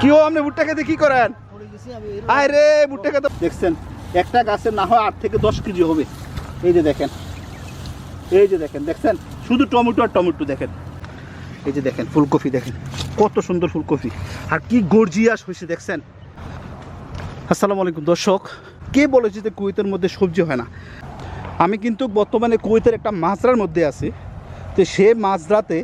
কি ও আপনি ভুট্টা খেতে কি করেন? আয় রে ভুট্টা খেতে দেখছেন, একটা গাছের না হয় আট থেকে দশ কেজি হবে। এই যে দেখেন, এই যে দেখেন, দেখছেন? শুধু টমেটো আর টমেটো দেখেন। এই যে দেখেন, ফুলকপি দেখেন, কত সুন্দর ফুলকপি। আর কি গর্জিয়াস হয়েছে, দেখছেন? আসসালামু আলাইকুম, দর্শক। কে বলেছে যে কুয়েতের মধ্যে সবজি হয় না? আমি কিন্তু বর্তমানে কুয়েতের একটা মাছরার মধ্যে আছি। তো সে মাছরাতে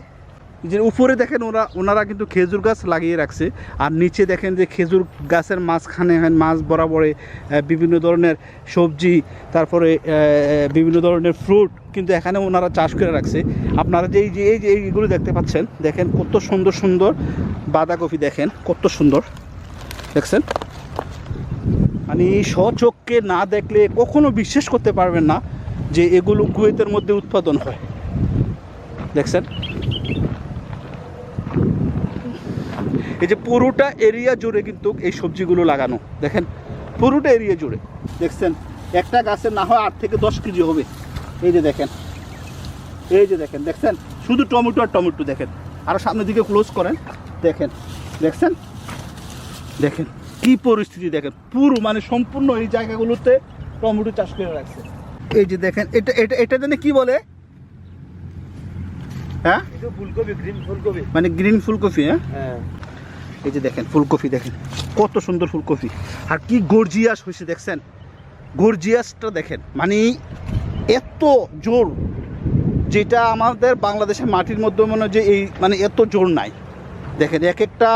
যে উপরে দেখেন ওরা ওনারা কিন্তু খেজুর গাছ লাগিয়ে রাখছে। আর নিচে দেখেন যে খেজুর গাছের মাঝখানে হ্যাঁ, মাছ বরাবরে বিভিন্ন ধরনের সবজি তারপরে বিভিন্ন ধরনের ফ্রুট কিন্তু এখানে ওনারা চাষ করে রাখছে। আপনারা যে এই যে এই যে এইগুলো দেখতে পাচ্ছেন দেখেন কত সুন্দর সুন্দর বাঁধাকপি দেখেন কত সুন্দর। দেখছেন? মানে স্বচক্ষে না দেখলে কখনো বিশ্বাস করতে পারবেন না যে এগুলো কুয়েতের মধ্যে উৎপাদন হয়। দেখছেন? এই যে পুরোটা এরিয়া জুড়ে কিন্তু এই সবজিগুলো লাগানো। দেখেন পুরোটা এরিয়া জুড়ে। দেখছেন? একটা গাছের না হয় আট থেকে দশ কেজি হবে। এই যে দেখেন। এই যে দেখেন দেখছেন? শুধু টমেটো আর টমেটো দেখেন। আরও সামনের দিকে ক্লোজ করেন। দেখেন। দেখছেন? দেখেন কি পরিস্থিতি দেখেন। পুরো মানে সম্পূর্ণ এই জায়গাগুলোতে টমেটো চাষ করে রাখছে। এই যে দেখেন এটা এটা এটা জানে কি বলে? হ্যাঁ? ফুলকপি গ্রিন ফুলকপি। মানে গ্রিন ফুলকপি হ্যাঁ? হ্যাঁ। এই যে দেখেন, ফুলকপি দেখেন, কত সুন্দর ফুলকপি। আর কি গর্জিয়াস হয়েছে, দেখছেন? গর্জিয়াসটা দেখেন মানে এত জোর, যেটা আমাদের বাংলাদেশের মাটির মধ্যে মনে যে এই মানে এত জোর নাই। দেখেন, এক একটা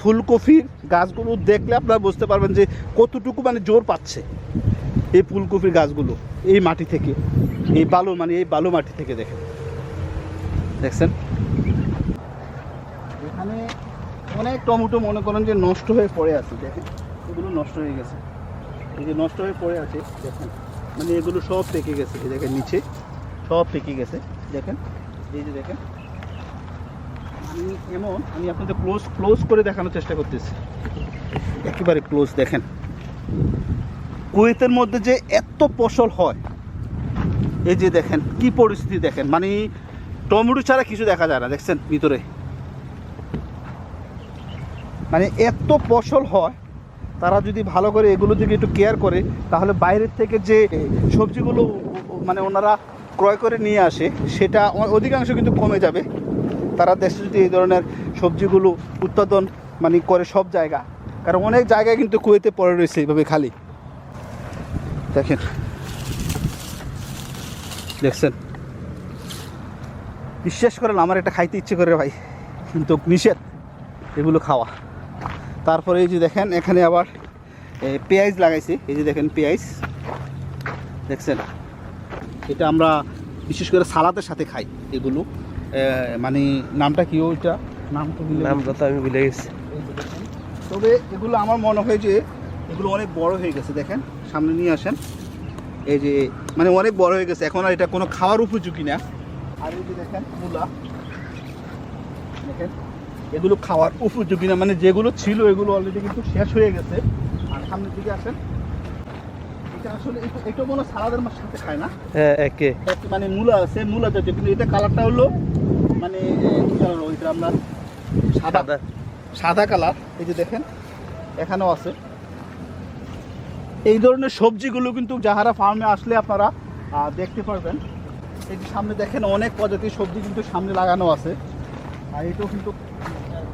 ফুলকপির গাছগুলো দেখলে আপনারা বুঝতে পারবেন যে কতটুকু মানে জোর পাচ্ছে এই ফুলকপির গাছগুলো, এই মাটি থেকে, এই বালু মানে এই বালু মাটি থেকে দেখেন। দেখছেন এখানে অনেক টমেটো মনে করেন যে নষ্ট হয়ে পড়ে আছে, দেখেন। এগুলো নষ্ট হয়ে গেছে। এই যে নষ্ট হয়ে পড়ে আছে, দেখেন। মানে এগুলো সব পেকে গেছে, এই দেখেন নিচে। সব পেকে গেছে, দেখেন। এই যে দেখেন। আমি এমন, আমি আপনাদের ক্লোজ ক্লোজ করে দেখানোর চেষ্টা করতেছি। একেবারে ক্লোজ দেখেন। কুয়েতের মধ্যে যে এত ফসল হয়, এই যে দেখেন, কি পরিস্থিতি দেখেন। মানে টমেটো ছাড়া কিছু দেখা যায় না, দেখছেন, ভিতরে। মানে এত ফসল হয়, তারা যদি ভালো করে এগুলো দিকে একটু কেয়ার করে, তাহলে বাইরের থেকে যে সবজিগুলো মানে ওনারা ক্রয় করে নিয়ে আসে, সেটা অধিকাংশ কিন্তু কমে যাবে। তারা দেশে যদি এই ধরনের সবজিগুলো উৎপাদন মানে করে সব জায়গা, কারণ অনেক জায়গায় কিন্তু কুয়েতে পড়ে রয়েছে এইভাবে খালি। দেখেন। দেখছেন? বিশ্বাস করেন, আমার এটা খাইতে ইচ্ছে করে ভাই। কিন্তু নিষেধ, এগুলো খাওয়া। তারপরে এই যে দেখেন এখানে আবার পেঁয়াজ লাগাইছি। এই যে দেখেন পেঁয়াজ। দেখছেন? এটা আমরা বিশেষ করে সালাদের সাথে খাই এগুলো। মানে নামটা কি ওইটা? নাম তো নামটা তো আমি ভুলে গেছি। তবে এগুলো আমার মনে হয় যে এগুলো অনেক বড় হয়ে গেছে দেখেন? সামনে নিয়ে আসেন। এই যে মানে অনেক বড় হয়ে গেছে। এখন আর এটা কোনো খাওয়ার উপযোগী না। আর এই যে দেখেন মূলা। দেখেন? এগুলো খাওয়ার উপযোগী না। মানে যেগুলো ছিল এগুলো অলরেডি কিন্তু শেষ হয়ে গেছে। আর সামনের দিকে আসেন। এটা আসলে এটা- এটা মনে সালাদের মাছ সাথে খায় না? হ্যাঁ একে। মানে মূলা আছে মূলা জাতীয়। কিন্তু এটা কালারটা হলো মানে কি কালার ওইটা সাদা। সাদা। কালার এই যে দেখেন এখানেও আছে। এই ধরনের সবজিগুলো কিন্তু যাহারা ফার্মে আসলে আপনারা দেখতে পারবেন। এই যে সামনে দেখেন অনেক প্রজাতির সবজি কিন্তু সামনে লাগানো আছে। আর এটাও কিন্তু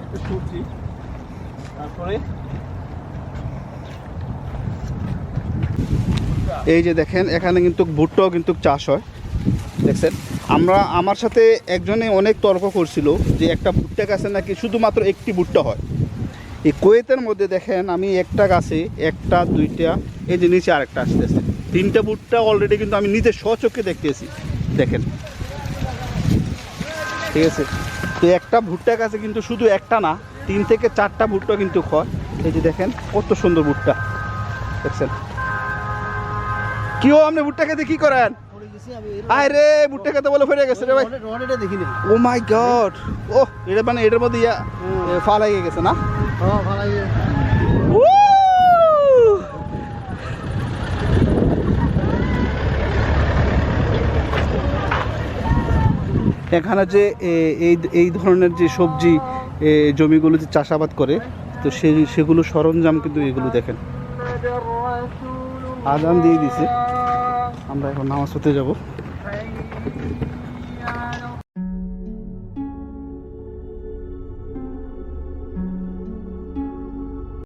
একটা সবজি। তারপরে এই যে দেখেন, এখানে কিন্তু ভুট্টাও কিন্তু চাষ হয়। দেখছেন? আমরা, আমার সাথে একজনে অনেক তর্ক করছিল যে একটা ভুট্টা গাছে নাকি শুধুমাত্র একটি ভুট্টা হয়। এই কোয়েতের মধ্যে দেখেন, আমি একটা গাছে একটা, দুইটা, এই যে নিচে আরেকটা আসতেছে। তিনটা ভুট্টা অলরেডি কিন্তু আমি নিজে স্বচক্ষে দেখতেছি। দেখেন। ঠিক আছে? তো একটা ভুট্টা গাছে কিন্তু শুধু একটা না, তিন থেকে চারটা ভুট্টা কিন্তু খয় এই যে দেখেন, কত সুন্দর ভুট্টা। দেখছেন? কিও আপনি ভুট্টা খেতে কি করেন? আয় রে ভুট্টা খেতে বলে গেছে রে ভাই। ও মাই গড এটা মানে এটার মধ্যে ইয়া ফালাই গেছে না? হ্যাঁ এখানে যে এই এই ধরনের যে সবজি জমিগুলো যে চাষাবাদ করে, তো সেই সেগুলো সরঞ্জাম কিন্তু এগুলো দেখেন। আজান দিয়ে দিছে। আমরা এখন নামাজ হতে যাব।